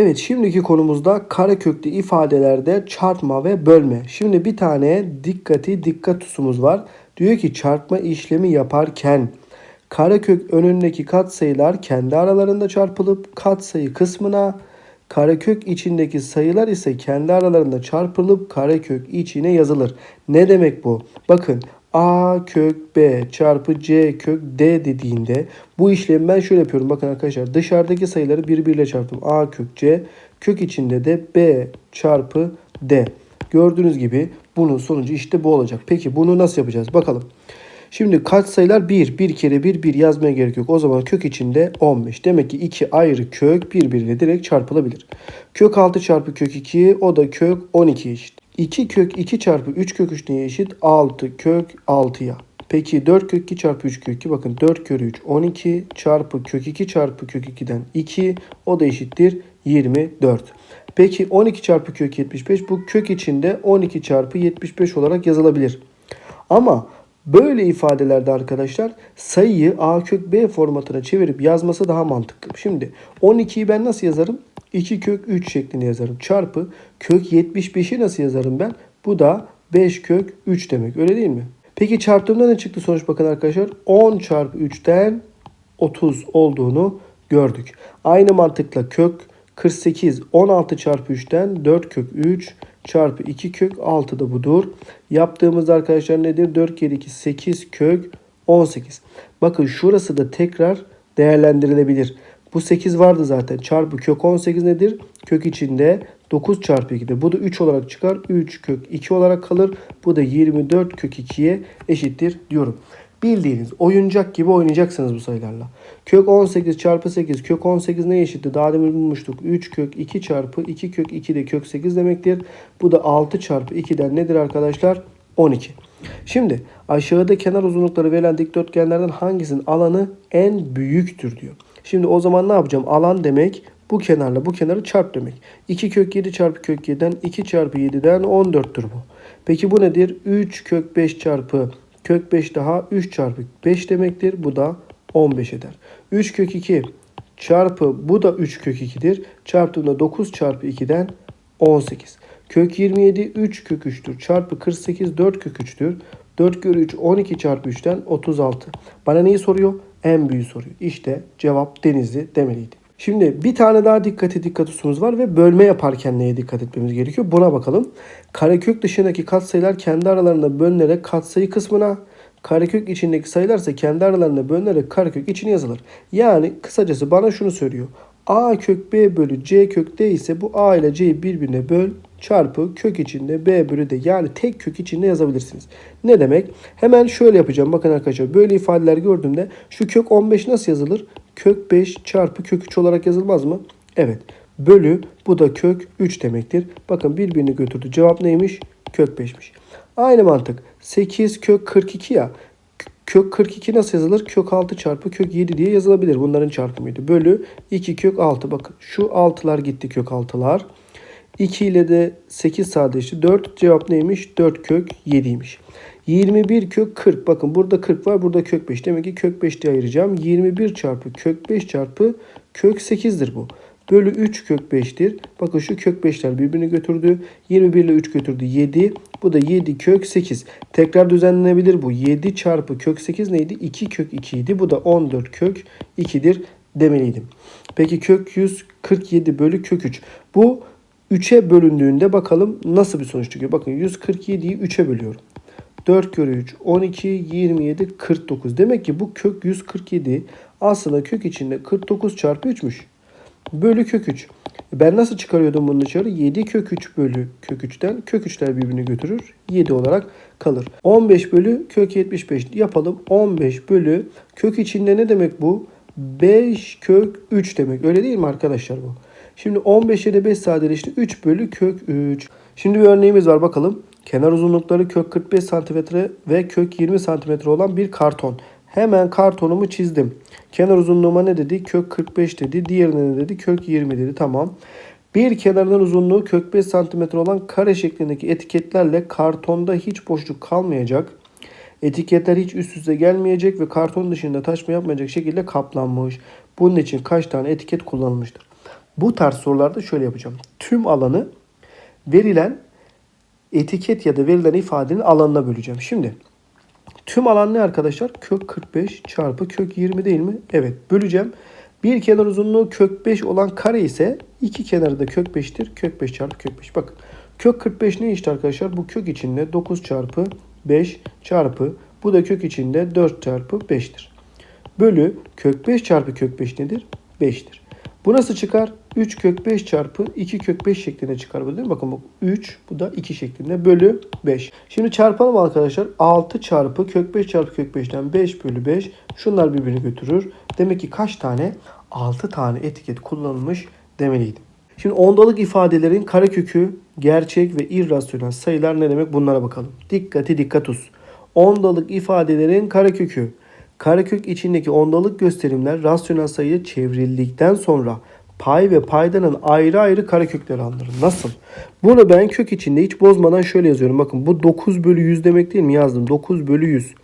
Evet şimdiki konumuzda kareköklü ifadelerde çarpma ve bölme. Şimdi bir tane dikkati dikkat tutumuz var. Diyor ki çarpma işlemi yaparken karekök önündeki katsayılar kendi aralarında çarpılıp katsayı kısmına karekök içindeki sayılar ise kendi aralarında çarpılıp karekök içine yazılır. Ne demek bu? Bakın a kök b çarpı c kök d dediğinde bu işlemi ben şöyle yapıyorum. Bakın arkadaşlar dışarıdaki sayıları birbiriyle çarptım. a kök c kök içinde de b çarpı d. Gördüğünüz gibi bunun sonucu işte bu olacak. Peki bunu nasıl yapacağız? Bakalım. Şimdi kaç sayılar 1. 1 kere 1 1 yazmaya gerek yok. O zaman kök içinde 15. Demek ki iki ayrı kök birbiriyle direkt çarpılabilir. Kök 6 çarpı kök 2 o da kök 12 eşit. 2 kök 2 çarpı 3 kök 3 neye eşit? 6 kök 6'ya. Peki 4 kök 2 çarpı 3 kök 2 bakın 4 kök 3 12 çarpı kök 2 çarpı kök 2'den 2 o da eşittir 24. Peki 12 çarpı kök 75 bu kök içinde 12 çarpı 75 olarak yazılabilir. Ama böyle ifadelerde arkadaşlar sayıyı a kök b formatına çevirip yazması daha mantıklı. Şimdi 12'yi ben nasıl yazarım? 2 kök 3 şeklinde yazarım. Çarpı kök 75'i nasıl yazarım ben? Bu da 5 kök 3 demek. Öyle değil mi? Peki çarptığımda ne çıktı sonuç bakın arkadaşlar? 10 çarpı 3'ten 30 olduğunu gördük. Aynı mantıkla kök 48 16 çarpı 3'ten 4 kök 3 çarpı 2 kök 6 da budur. Yaptığımız arkadaşlar nedir? 4 kere 2 8 kök 18. Bakın şurası da tekrar değerlendirilebilir. Bu 8 vardı zaten. Çarpı kök 18 nedir? Kök içinde 9 çarpı 2'de. Bu da 3 olarak çıkar. 3 kök 2 olarak kalır. Bu da 24 kök 2'ye eşittir diyorum. Bildiğiniz oyuncak gibi oynayacaksınız bu sayılarla. Kök 18 çarpı 8. Kök 18 ne eşitti? Daha demin bulmuştuk. 3 kök 2 çarpı 2 kök 2 de kök 8 demektir. Bu da 6 çarpı 2'den nedir arkadaşlar? 12. Şimdi aşağıda kenar uzunlukları verilen dikdörtgenlerden hangisinin alanı en büyüktür diyor. Şimdi o zaman ne yapacağım? Alan demek bu kenarla bu kenarı çarp demek. 2 kök 7 çarpı kök 7'den 2 çarpı 7'den 14'tür bu. Peki bu nedir? 3 kök 5 çarpı kök 5 daha 3 çarpı 5 demektir. Bu da 15 eder. 3 kök 2 çarpı bu da 3 kök 2'dir. Çarptığımda 9 çarpı 2'den 18. Kök 27 3 kök 3'tür. Çarpı 48 4 kök 3'tür. 4 kök 3 12 çarpı 3'ten 36. Bana neyi soruyor? En büyüğü soruyor. İşte cevap Denizli demeliydi. Şimdi bir tane daha dikkati dikkat hususumuz var ve bölme yaparken neye dikkat etmemiz gerekiyor? Buna bakalım. Karekök dışındaki katsayılar kendi aralarında bölünerek katsayı kısmına, karekök içindeki sayılar ise kendi aralarında bölünerek karekök içine yazılır. Yani kısacası bana şunu söylüyor. A kök B bölü C kök D ise bu A ile C'yi birbirine böl çarpı kök içinde B bölü D yani tek kök içinde yazabilirsiniz. Ne demek? Hemen şöyle yapacağım. Bakın arkadaşlar böyle ifadeler gördüğümde şu kök 15 nasıl yazılır? Kök 5 çarpı kök 3 olarak yazılmaz mı? Evet. Bölü bu da kök 3 demektir. Bakın birbirini götürdü. Cevap neymiş? Kök 5'miş. Aynı mantık. 8 kök 42 ya. Kök 42 nasıl yazılır? Kök 6 çarpı kök 7 diye yazılabilir. Bunların çarpımıydı. Bölü 2 kök 6. Bakın şu 6'lar gitti kök 6'lar. 2 ile de 8 sadeleşti. 4 cevap neymiş? 4 kök 7'ymiş. 21 kök 40. Bakın burada 40 var. Burada kök 5. Demek ki kök 5 diye ayıracağım. 21 çarpı kök 5 çarpı kök 8'dir bu. Bölü 3 kök 5'tir. Bakın şu kök 5'ler birbirini götürdü. 21 ile 3 götürdü 7. Bu da 7 kök 8. Tekrar düzenlenebilir bu. 7 çarpı kök 8 neydi? 2 kök 2 idi. Bu da 14 kök 2'dir demeliydim. Peki kök 147 bölü kök 3. Bu 3'e bölündüğünde bakalım nasıl bir sonuç çıkıyor. Bakın 147'yi 3'e bölüyorum. 4 kere 3 12 27 49. Demek ki bu kök 147 aslında kök içinde 49 çarpı 3'müş. Bölü kök 3. Ben nasıl çıkarıyordum bunu dışarı? 7 kök 3 bölü kök 3'ten kök 3'ler birbirini götürür. 7 olarak kalır. 15 bölü kök 75 yapalım. 15 bölü kök içinde ne demek bu? 5 kök 3 demek. Öyle değil mi arkadaşlar bu? Şimdi 15 ile 5 sadeleşti. 3 bölü kök 3. Şimdi bir örneğimiz var bakalım. Kenar uzunlukları kök 45 cm ve kök 20 cm olan bir karton. Hemen kartonumu çizdim. Kenar uzunluğuma ne dedi? Kök 45 dedi. Diğerine ne dedi? Kök 20 dedi. Tamam. Bir kenarının uzunluğu kök 5 cm olan kare şeklindeki etiketlerle kartonda hiç boşluk kalmayacak. Etiketler hiç üst üste gelmeyecek ve karton dışında taşma yapmayacak şekilde kaplanmış. Bunun için kaç tane etiket kullanılmıştır? Bu tarz sorularda şöyle yapacağım. Tüm alanı verilen etiket ya da verilen ifadenin alanına böleceğim. Şimdi tüm alan ne arkadaşlar? Kök 45 çarpı kök 20 değil mi? Evet böleceğim. Bir kenar uzunluğu kök 5 olan kare ise iki kenarı da kök 5'tir. Kök 5 çarpı kök 5. Bakın kök 45 ne işte arkadaşlar? Bu kök içinde 9 çarpı 5 çarpı bu da kök içinde 4 çarpı 5'tir. Bölü kök 5 çarpı kök 5 nedir? 5'tir. Bu nasıl çıkar? 3 kök 5 çarpı 2 kök 5 şeklinde çıkar bu değil mi? Bakın bu 3 bu da 2 şeklinde bölü 5. Şimdi çarpalım arkadaşlar. 6 çarpı kök 5 çarpı kök 5'ten 5 bölü 5. Şunlar birbirini götürür. Demek ki kaç tane? 6 tane etiket kullanılmış demeliydim. Şimdi ondalık ifadelerin karekökü, gerçek ve irrasyonel sayılar ne demek bunlara bakalım. Dikkati dikkatus. Ondalık ifadelerin karekökü. Karekök içindeki ondalık gösterimler rasyonel sayıya çevrildikten sonra pay ve paydanın ayrı ayrı karekökleri alınır. Nasıl? Bunu ben kök içinde hiç bozmadan şöyle yazıyorum. Bakın bu 9 bölü 100 demek değil mi? Yazdım. 9 bölü 100.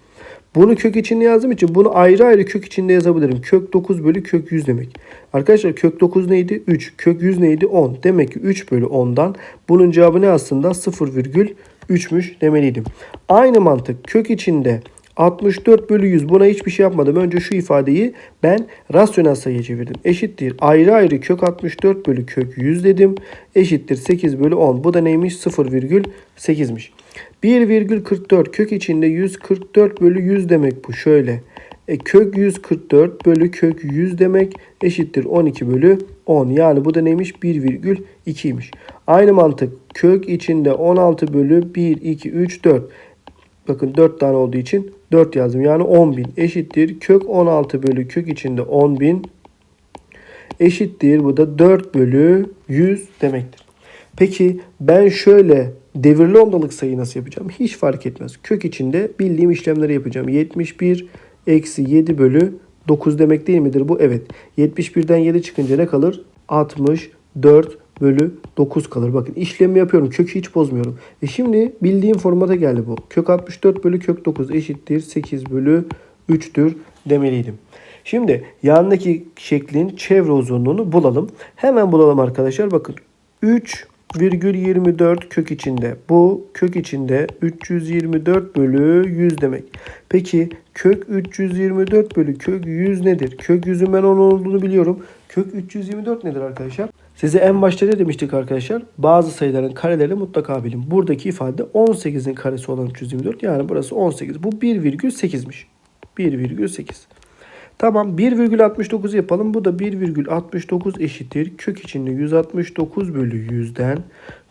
Bunu kök içinde yazdığım için bunu ayrı ayrı kök içinde yazabilirim. Kök 9 bölü kök 100 demek. Arkadaşlar kök 9 neydi? 3. Kök 100 neydi? 10. Demek ki 3 bölü 10'dan bunun cevabı ne aslında? 0,3'müş demeliydim. Aynı mantık kök içinde 64 bölü 100 buna hiçbir şey yapmadım. Önce şu ifadeyi ben rasyonel sayıya çevirdim. Eşittir ayrı ayrı kök 64 bölü kök 100 dedim. Eşittir 8 bölü 10. Bu da neymiş? 0,8'miş. 1,44 kök içinde 144 bölü 100 demek bu. Şöyle. E, kök 144 bölü kök 100 demek eşittir 12 bölü 10. Yani bu da neymiş? 1,2'ymiş. Aynı mantık. Kök içinde 16 bölü 1, 2, 3, 4. Bakın 4 tane olduğu için 4 yazdım. Yani 10.000 eşittir. Kök 16 bölü kök içinde 10.000 eşittir. Bu da 4 bölü 100 demektir. Peki ben şöyle devirli ondalık sayı nasıl yapacağım? Hiç fark etmez. Kök içinde bildiğim işlemleri yapacağım. 71 eksi 7 bölü 9 demek değil midir bu? Evet. 71'den 7 çıkınca ne kalır? 64 bölü 9 kalır. Bakın işlemi yapıyorum. Kökü hiç bozmuyorum. E şimdi bildiğim formata geldi bu. Kök 64 bölü kök 9 eşittir 8 bölü 3'tür demeliydim. Şimdi yandaki şeklin çevre uzunluğunu bulalım. Hemen bulalım arkadaşlar. Bakın 3,24 kök içinde. Bu kök içinde 324 bölü 100 demek. Peki kök 324 bölü kök 100 nedir? Kök 100'ün ben 10 olduğunu biliyorum. Kök 324 nedir arkadaşlar? Size en başta ne demiştik arkadaşlar? Bazı sayıların kareleri mutlaka bilin. Buradaki ifade 18'in karesi olan 324. Yani burası 18. Bu 1,8'miş. 1,8. Tamam 1,69 yapalım. Bu da 1,69 eşittir. Kök içinde 169 bölü 100'den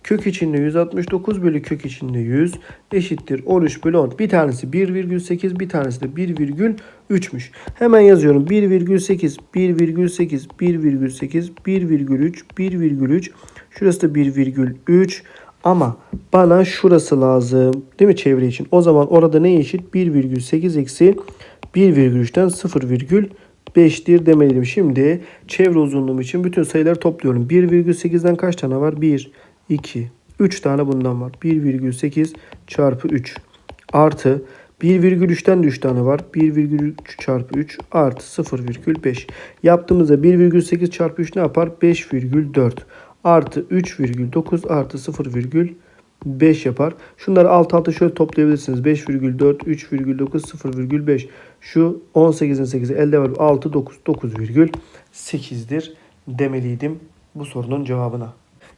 kök içinde 169 bölü kök içinde 100 eşittir 13 bölü 10. Bir tanesi 1,8 bir tanesi de 1,3'müş. Hemen yazıyorum 1,8 1,8 1,8 1,3 1,3 şurası da 1,3 ama bana şurası lazım. Değil mi çevre için? O zaman orada ne eşit? 1,8 eksi 1,3'ten 0,5'tir demeliydim. Şimdi çevre uzunluğum için bütün sayıları topluyorum. 1,8'den kaç tane var? 1, 2, 3 tane bundan var. 1,8 çarpı 3 artı 1,3'ten de 3 tane var. 1,3 çarpı 3 artı 0,5. Yaptığımızda 1,8 çarpı 3 ne yapar? 5,4 artı 3,9 artı 0,5 yapar. Şunları alt alta şöyle toplayabilirsiniz. 5,4, 3,9, 0,5. Şu 18'in 8'i elde var. 6, 9, 9,8'dir demeliydim bu sorunun cevabına.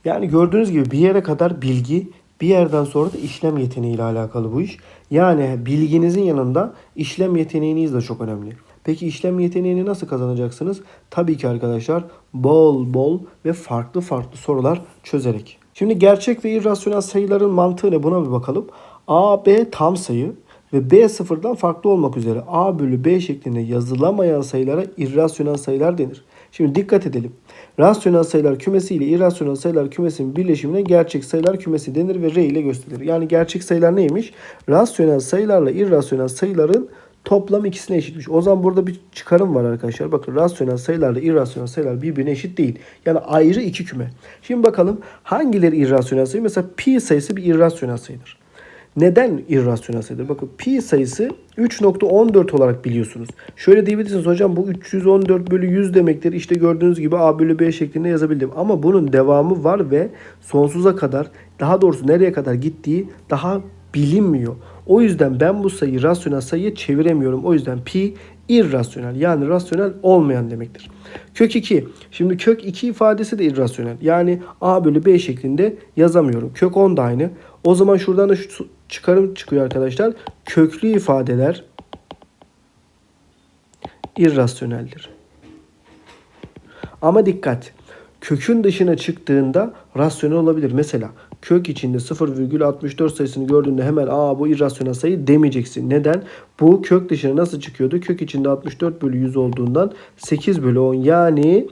Yani gördüğünüz gibi bir yere kadar bilgi, bir yerden sonra da işlem yeteneğiyle alakalı bu iş. Yani bilginizin yanında işlem yeteneğiniz de çok önemli. Peki işlem yeteneğini nasıl kazanacaksınız? Tabii ki arkadaşlar bol bol ve farklı farklı sorular çözerek. Şimdi gerçek ve irrasyonel sayıların mantığı ne buna bir bakalım. A, B tam sayı ve B sıfırdan farklı olmak üzere A bölü B şeklinde yazılamayan sayılara irrasyonel sayılar denir. Şimdi dikkat edelim. Rasyonel sayılar kümesi ile irrasyonel sayılar kümesinin birleşimine gerçek sayılar kümesi denir ve R ile gösterilir. Yani gerçek sayılar neymiş? Rasyonel sayılarla irrasyonel sayıların toplam ikisine eşitmiş. O zaman burada bir çıkarım var arkadaşlar. Bakın rasyonel sayılarla irrasyonel sayılar birbirine eşit değil. Yani ayrı iki küme. Şimdi bakalım hangileri irrasyonel sayı? Mesela pi sayısı bir irrasyonel sayıdır. Neden irrasyonel sayıdır? Bakın pi sayısı 3.14 olarak biliyorsunuz. Şöyle diyebilirsiniz hocam bu 314 bölü 100 demektir. İşte gördüğünüz gibi a bölü b şeklinde yazabildim. Ama bunun devamı var ve sonsuza kadar daha doğrusu nereye kadar gittiği daha bilinmiyor. O yüzden ben bu sayıyı rasyonel sayıya çeviremiyorum. O yüzden pi irrasyonel yani rasyonel olmayan demektir. Kök 2. Şimdi kök 2 ifadesi de irrasyonel. Yani a bölü b şeklinde yazamıyorum. Kök 10 da aynı. O zaman şuradan da şu çıkarım çıkıyor arkadaşlar. Köklü ifadeler irrasyoneldir. Ama dikkat. Kökün dışına çıktığında rasyonel olabilir. Mesela kök içinde 0,64 sayısını gördüğünde hemen aa bu irrasyonel sayı demeyeceksin. Neden? Bu kök dışına nasıl çıkıyordu? Kök içinde 64 bölü 100 olduğundan 8 bölü 10 yani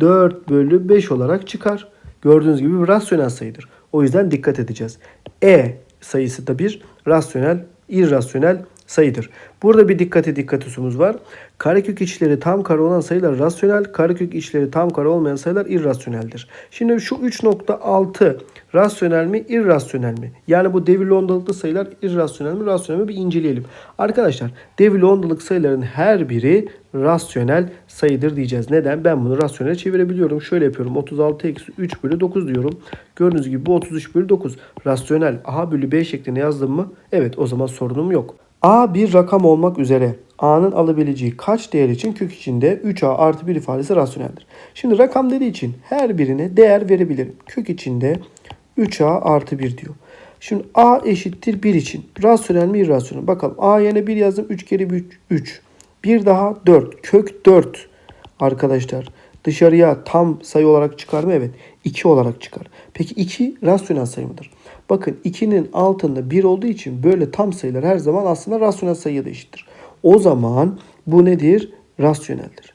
4 bölü 5 olarak çıkar. Gördüğünüz gibi bir rasyonel sayıdır. O yüzden dikkat edeceğiz. E sayısı da bir. Rasyonel, irrasyonel sayıdır. Burada bir dikkate dikkat hususumuz var. Karekök içleri tam kare olan sayılar rasyonel, karekök içleri tam kare olmayan sayılar irrasyoneldir. Şimdi şu 3.6 rasyonel mi, irrasyonel mi? Yani bu devirli ondalıklı sayılar irrasyonel mi, rasyonel mi bir inceleyelim. Arkadaşlar devirli ondalık sayıların her biri rasyonel sayıdır diyeceğiz. Neden? Ben bunu rasyonel çevirebiliyorum. Şöyle yapıyorum. 36 eksi 3 bölü 9 diyorum. Gördüğünüz gibi bu 33 bölü 9. Rasyonel A bölü B şeklinde yazdım mı? Evet o zaman sorunum yok. A bir rakam olmak üzere A'nın alabileceği kaç değer için kök içinde 3A artı 1 ifadesi rasyoneldir. Şimdi rakam dediği için her birine değer verebilirim. Kök içinde 3A artı 1 diyor. Şimdi A eşittir 1 için. Rasyonel mi irrasyonel? Bakalım A yerine 1 yazdım. 3 kere 3. 3. Bir daha 4. Kök 4 arkadaşlar. Dışarıya tam sayı olarak çıkar mı? Evet. 2 olarak çıkar. Peki 2 rasyonel sayı mıdır? Bakın 2'nin altında 1 olduğu için böyle tam sayılar her zaman aslında rasyonel sayıya da eşittir. O zaman bu nedir? Rasyoneldir.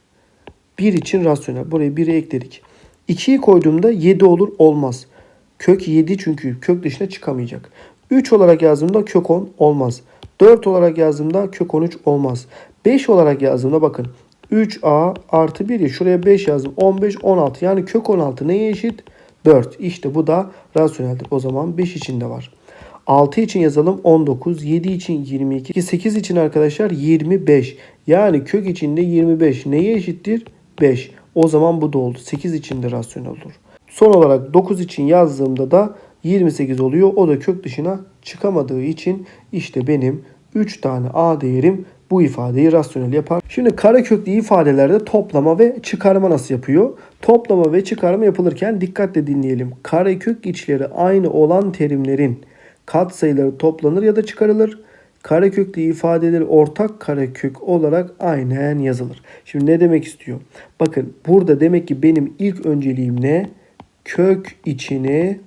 1 için rasyonel. Buraya 1'i ekledik. 2'yi koyduğumda 7 olur olmaz. Kök 7 çünkü kök dışına çıkamayacak. 3 olarak yazdığımda kök 10 olmaz. 4 olarak yazdığımda kök 13 olmaz. 5 olarak yazdığımda bakın 3a artı 1 ya şuraya 5 yazdım. 15 16 yani kök 16 neye eşit? 4. İşte bu da rasyoneldir. O zaman 5 içinde var. 6 için yazalım 19, 7 için 22, 8 için arkadaşlar 25. Yani kök içinde 25 neye eşittir? 5. O zaman bu da oldu. 8 için de rasyonel olur. Son olarak 9 için yazdığımda da 28 oluyor. O da kök dışına çıkamadığı için işte benim 3 tane a değerim bu ifadeyi rasyonel yapar. Şimdi kareköklü ifadelerde toplama ve çıkarma nasıl yapıyor? Toplama ve çıkarma yapılırken dikkatle dinleyelim. Karekök içleri aynı olan terimlerin katsayıları toplanır ya da çıkarılır. Kareköklü ifadeleri ortak karekök olarak aynen yazılır. Şimdi ne demek istiyor? Bakın burada demek ki benim ilk önceliğim ne? Kök içini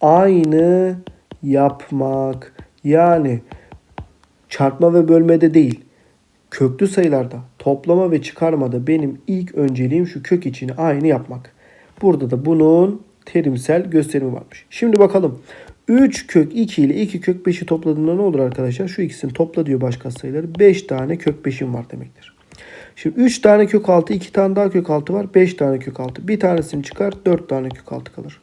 aynı yapmak. Yani çarpma ve bölmede değil. Köklü sayılarda toplama ve çıkarmada benim ilk önceliğim şu kök içini aynı yapmak. Burada da bunun terimsel gösterimi varmış. Şimdi bakalım. 3 kök 2 ile 2 kök 5'i topladığında ne olur arkadaşlar? Şu ikisini topla diyor başka sayıları. 5 tane kök 5'im var demektir. Şimdi 3 tane kök 6, 2 tane daha kök 6 var. 5 tane kök 6. Bir tanesini çıkar 4 tane kök 6 kalır.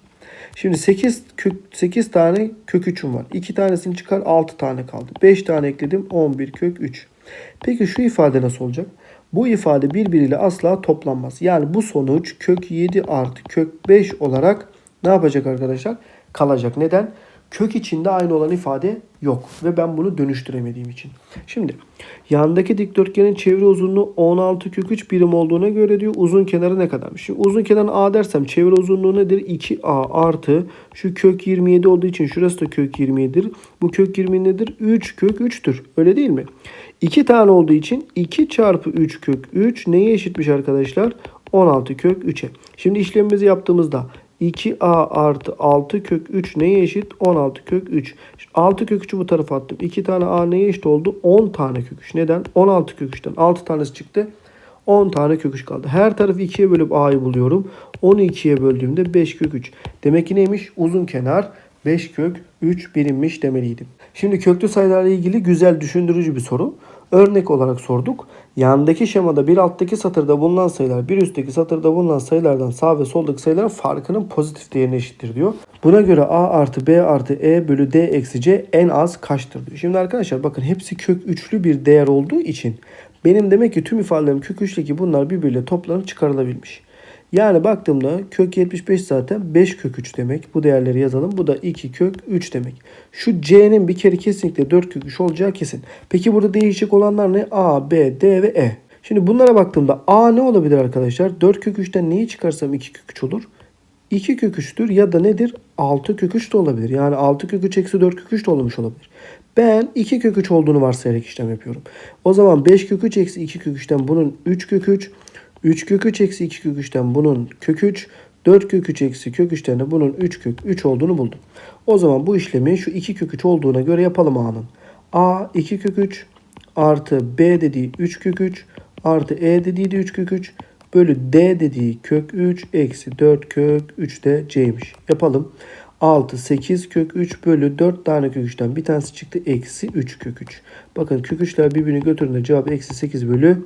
Şimdi 8 kök 8 tane kök 3'üm var. 2 tanesini çıkar 6 tane kaldı. 5 tane ekledim 11 kök 3. Peki şu ifade nasıl olacak? Bu ifade birbiriyle asla toplanmaz. Yani bu sonuç kök 7 artı kök 5 olarak ne yapacak arkadaşlar? Kalacak. Neden? Kök içinde aynı olan ifade yok. Ve ben bunu dönüştüremediğim için. Şimdi yandaki dikdörtgenin çevre uzunluğu 16 kök 3 birim olduğuna göre diyor uzun kenarı ne kadarmış? Şimdi uzun kenarı a dersem çevre uzunluğu nedir? 2a artı şu kök 27 olduğu için şurası da kök 27'dir. Bu kök 20 nedir? 3 kök 3'tür. Öyle değil mi? 2 tane olduğu için 2 çarpı 3 kök 3 neye eşitmiş arkadaşlar? 16 kök 3'e. Şimdi işlemimizi yaptığımızda 2a artı 6 kök 3 neye eşit? 16 kök 3. Şimdi 6 kök 3'ü bu tarafa attım. 2 tane a neye eşit oldu? 10 tane kök 3. Neden? 16 kök 3'ten 6 tanesi çıktı. 10 tane kök 3 kaldı. Her tarafı 2'ye bölüp a'yı buluyorum. 12'ye böldüğümde 5 kök 3. Demek ki neymiş? Uzun kenar 5 kök 3 bilinmiş demeliydim. Şimdi köklü sayılarla ilgili güzel düşündürücü bir soru. Örnek olarak sorduk. Yandaki şemada bir alttaki satırda bulunan sayılar bir üstteki satırda bulunan sayılardan sağ ve soldaki sayıların farkının pozitif değerine eşittir diyor. Buna göre a artı b artı e bölü d eksi c en az kaçtır diyor. Şimdi arkadaşlar bakın hepsi kök üçlü bir değer olduğu için benim demek ki tüm ifadelerim kök üçteki bunlar birbiriyle toplanıp çıkarılabilmiş. Yani baktığımda kök 75 zaten 5 kök 3 demek. Bu değerleri yazalım. Bu da 2 kök 3 demek. Şu c'nin bir kere kesinlikle 4 kök 3 olacağı kesin. Peki burada değişik olanlar ne? a, b, d ve e. Şimdi bunlara baktığımda a ne olabilir arkadaşlar? 4 kök 3'ten neyi çıkarsam 2 kök 3 olur? 2 kök 3'tür ya da nedir? 6 kök 3 de olabilir. Yani 6 kök 3 eksi 4 kök 3 de olmuş olabilir. Ben 2 kök 3 olduğunu varsayarak işlem yapıyorum. O zaman 5 kök 3 eksi 2 kök 3'ten bunun 3 kök 3 3 kök 3 eksi 2 kök 3'ten bunun kök 3, 4 kök 3 eksi kök 3'ten de bunun 3 kök 3 olduğunu buldum. O zaman bu işlemi şu 2 kök 3 olduğuna göre yapalım A'nın. A 2 kök 3 artı B dediği 3 kök 3 artı E dediği de 3 kök 3 bölü D dediği kök 3 eksi 4 kök 3 de C'ymiş. Yapalım. 6, 8 kök 3 bölü 4 tane kök 3'ten bir tanesi çıktı. Eksi 3 kök 3. Bakın kök 3'ler birbirini götürdüğünde cevap eksi 8 bölü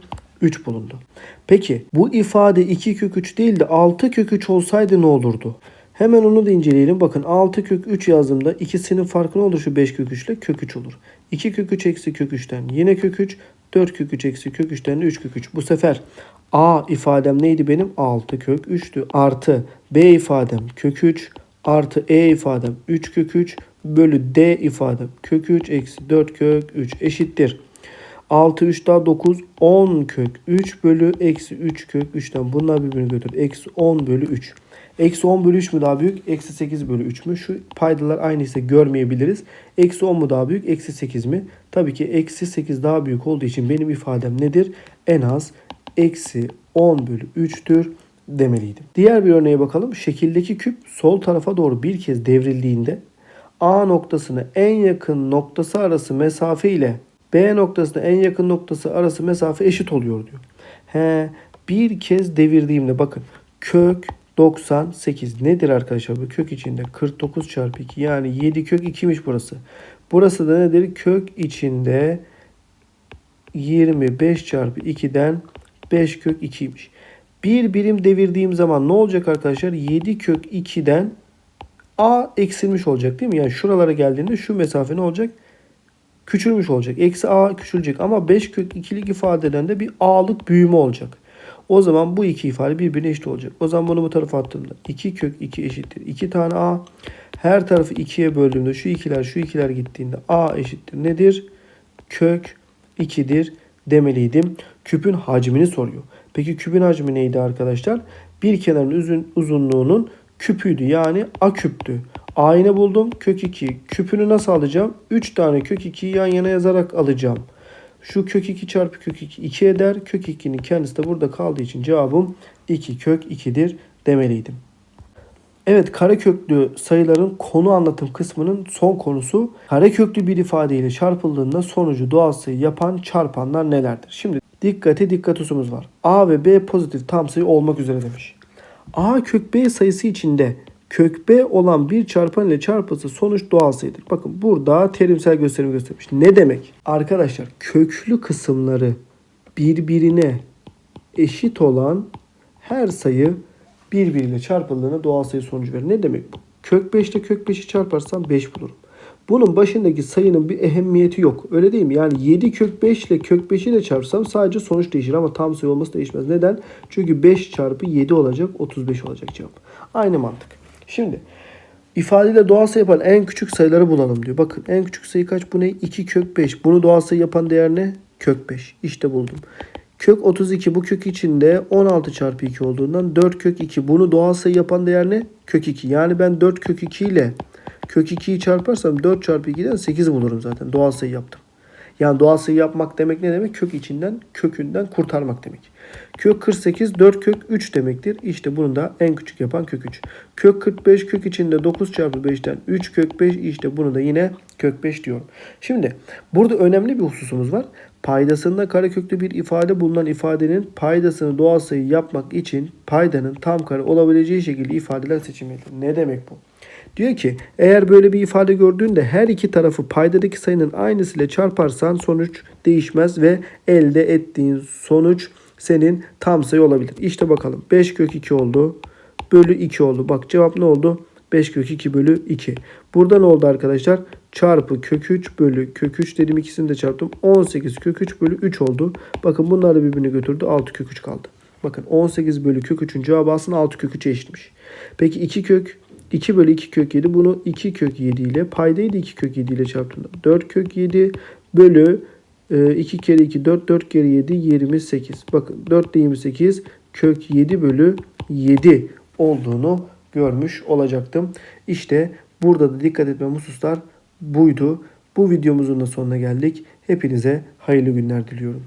3 bulundu. Peki bu ifade 2 kök 3 değil de 6 kök 3 olsaydı ne olurdu? Hemen onu da inceleyelim. Bakın 6 kök 3 yazdığımda ikisinin farkı ne olur şu 5 kök 3 ile? Kök 3 olur. 2 kök 3 eksi kök 3'ten yine kök 3. 4 kök 3 eksi kök 3'ten de 3 kök 3. Bu sefer A ifadem neydi benim? 6 kök 3'tü. Artı B ifadem kök 3 artı E ifadem 3 kök 3 bölü D ifadem kök 3 eksi 4 kök 3 eşittir. 6 3 daha 9 10 kök 3 bölü eksi 3 kök 3'ten bunlar birbirini götür. Eksi 10 bölü 3. Eksi 10 bölü 3 mü daha büyük? Eksi 8 bölü 3 mü? Şu paydalar aynı ise görmeyebiliriz. Eksi 10 mu daha büyük? Eksi 8 mi? Tabii ki eksi 8 daha büyük olduğu için benim ifadem nedir? En az eksi 10 bölü 3'tür demeliydim. Diğer bir örneğe bakalım. Şekildeki küp sol tarafa doğru bir kez devrildiğinde A noktasına en yakın noktası arası mesafe ile B noktasına en yakın noktası arası mesafe eşit oluyor diyor. He, bir kez devirdiğimde bakın kök 98 nedir arkadaşlar bu kök içinde 49 çarpı 2 yani 7 kök 2'miş burası. Burası da nedir kök içinde 25 çarpı 2'den 5 kök 2'ymiş. Bir birim devirdiğim zaman ne olacak arkadaşlar? 7 kök 2'den A eksilmiş olacak değil mi? Yani şuralara geldiğinde şu mesafe ne olacak? Küçülmüş olacak. Eksi A küçülecek ama 5 kök 2'lik ifadeden de bir A'lık büyüme olacak. O zaman bu iki ifade birbirine eşit olacak. O zaman bunu bu tarafa attığımda 2 kök 2 eşittir. 2 tane A. Her tarafı 2'ye böldüğümde şu ikiler şu ikiler gittiğinde A eşittir. Nedir? Kök 2'dir demeliydim. Küpün hacmini soruyor. Peki küpün hacmi neydi arkadaşlar? Bir kenarın uzun, uzunluğunun küpüydü. Yani A küptü. A'yı buldum. Kök 2. Küpünü nasıl alacağım? 3 tane kök 2'yi yan yana yazarak alacağım. Şu kök 2 çarpı kök 2 2 eder. Kök 2'nin kendisi de burada kaldığı için cevabım 2 kök 2'dir demeliydim. Evet kareköklü sayıların konu anlatım kısmının son konusu kareköklü bir ifadeyle çarpıldığında sonucu doğal sayı yapan çarpanlar nelerdir? Şimdi dikkate dikkat hususumuz var. A ve B pozitif tam sayı olmak üzere demiş. A kök B sayısı içinde kök B olan bir çarpan ile çarpılsa sonuç doğal sayıdır. Bakın burada terimsel gösterim göstermiş. Ne demek? Arkadaşlar köklü kısımları birbirine eşit olan her sayı birbiriyle çarpıldığında doğal sayı sonucu verir. Ne demek bu? Kök 5 ile kök 5'i çarparsam 5 bulurum. Bunun başındaki sayının bir ehemmiyeti yok. Öyle değil mi? Yani 7 kök 5 ile kök 5'i de çarpsam sadece sonuç değişir ama tam sayı olması değişmez. Neden? Çünkü 5 çarpı 7 olacak 35 olacak cevap. Aynı mantık. Şimdi ifadeyle doğal sayı yapan en küçük sayıları bulalım diyor. Bakın en küçük sayı kaç? Bu ne? 2 kök 5. Bunu doğal sayı yapan değer ne? Kök 5. İşte buldum. Kök 32 bu kök içinde 16 çarpı 2 olduğundan 4 kök 2. Bunu doğal sayı yapan değer ne? Kök 2. Yani ben 4 kök 2 ile kök 2'yi çarparsam 4 çarpı 2'den 8 bulurum zaten. Doğal sayı yaptım. Yani doğal sayı yapmak demek ne demek? Kök içinden, kökünden kurtarmak demek. Kök 48 4 kök 3 demektir. İşte bunu da en küçük yapan kök 3. Kök 45 kök içinde 9 çarpı 5'ten 3 kök 5 işte bunu da yine kök 5 diyorum. Şimdi burada önemli bir hususumuz var. Paydasında kareköklü bir ifade bulunan ifadenin paydasını doğal sayı yapmak için paydanın tam kare olabileceği şekilde ifadeler seçilmelidir. Ne demek bu? Diyor ki eğer böyle bir ifade gördüğünde her iki tarafı paydadaki sayının aynısıyla çarparsan sonuç değişmez ve elde ettiğin sonuç senin tam sayı olabilir. İşte bakalım 5 kök 2 oldu. Bölü 2 oldu. Bak cevap ne oldu? 5 kök 2 bölü 2. Burada ne oldu arkadaşlar? Çarpı kök 3 bölü kök 3 dedim ikisini de çarptım. 18 kök 3 bölü 3 oldu. Bakın bunlar da birbirini götürdü. 6 kök 3 kaldı. Bakın 18 bölü kök 3'ün cevabı aslında 6 kök 3'e eşitmiş. Peki 2 kök 2 bölü 2 kök 7 bunu 2 kök 7 ile paydayı da 2 kök 7 ile çarptığında 4 kök 7 bölü e, 2 kere 2 4 4 kere 7 28. Bakın 4 de 28 kök 7 bölü 7 olduğunu görmüş olacaktım. İşte burada da dikkat etmem hususlar buydu. Bu videomuzun da sonuna geldik. Hepinize hayırlı günler diliyorum.